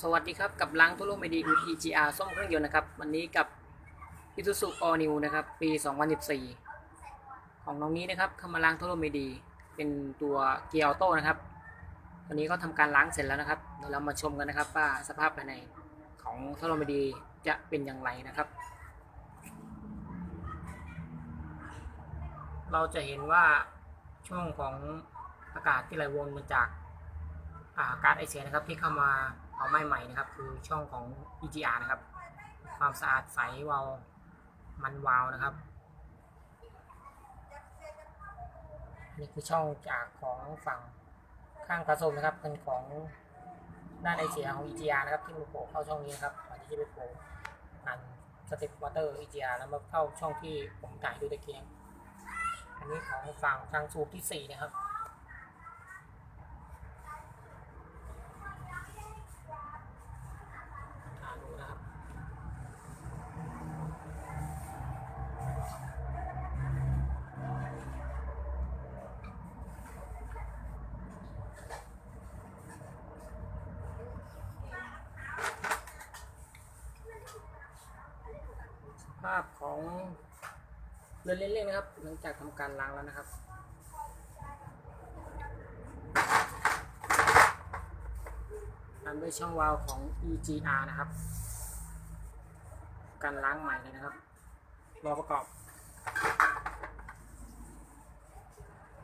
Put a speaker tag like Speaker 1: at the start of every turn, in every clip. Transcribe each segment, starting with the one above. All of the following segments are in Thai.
Speaker 1: สวัสดีครับ กับล้างทั่วโลกไม่ดี UTGR ส้มเครื่องยนต์นะครับ วันนี้กับ Isuzu All New นะครับ ปี 2014 ของน้องนี้นะครับเข้ามาล้างทั่วโลกไม่ดี เป็นตัวเกียร์ออโต้นะครับวันนี้เขาทำการล้างเสร็จแล้วนะครับเดี๋ยวเรามาชมกันนะครับว่าสภาพภายในของทั่วโลกไม่ดีจะเป็นอย่างไรนะครับ เราจะเห็นว่าช่วงของอากาศที่ไหลวนมาจากอาการไอเสียนะครับที่เข้ามา เอาไม้ใหม่นะครับ คือช่องของ EGR นะครับ ความสะอาดใสวาวมันวาวนะครับนี่คือช่องจากของฝั่งข้างกระสมนะครับ เป็นของด้านไอเสียของ EGR นะครับ ที่มันโผล่เข้าช่องนี้นะครับก่อนที่จะไปโผล่อันสเต็ปวอเตอร์ EGR แล้วมาเข้าช่องที่ผมถ่ายดูตะเกียงอันนี้ของฝั่งทางสูบที่สี่นะครับ อ่าดูนะครับ ส ภาพของเรือเล่นๆนะครับ หลังจากทำการล้างแล้วนะครับตามด้วยช่องวาล์วของ EGR นะครับ การล้างใหม่เลยนะครับ รอประกอบ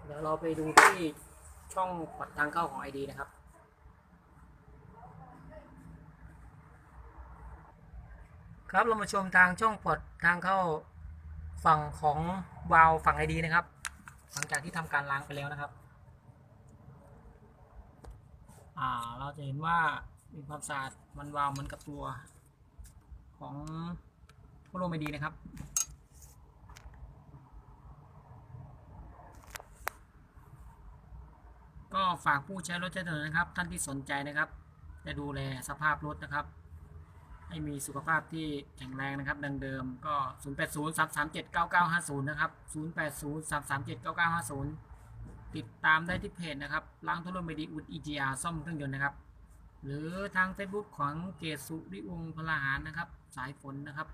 Speaker 1: เดี๋ยวเราไปดูที่ช่องพอร์ตทางเข้าของ ID นะครับ ครับเรามาชมทางช่องพอร์ตทางเข้าฝั่งของวาล์วฝั่ง ID นะครับ หลังจากที่ทำการล้างไปแล้วนะครับ อ่าเราจะเห็นว่ามีความสะอาดมันวาวเหมือนกับตัวของพวกโลไมดีนะครับก็ฝากผู้ใช้รถใช้ถนนนะครับ ท่านที่สนใจนะครับ จะดูแลสภาพรถนะครับ ให้มีสุขภาพที่แข็งแรงนะครับ ดังเดิมก็ 0803379950 นะครับ 0803379950 ติดตามได้ที่เพจนะครับล้างทุรนเมดีอุด EGR ซ่อมเครื่องยนต์นะครับ หรือทาง Facebook ของเกสุริวงพลาหารนะครับ สายฝนนะครับ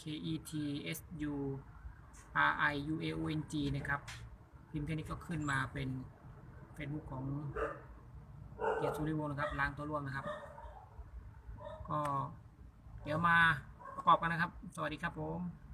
Speaker 1: K E T S U R I U A O N G นะครับ พิมพ์แค่นี้ก็ขึ้นมาเป็น Facebook ของเกียรติสุริวงศ์นะครับล้างตัวร่วมนะครับ เดี๋ยวมาประกอบกันนะครับ สวัสดีครับผม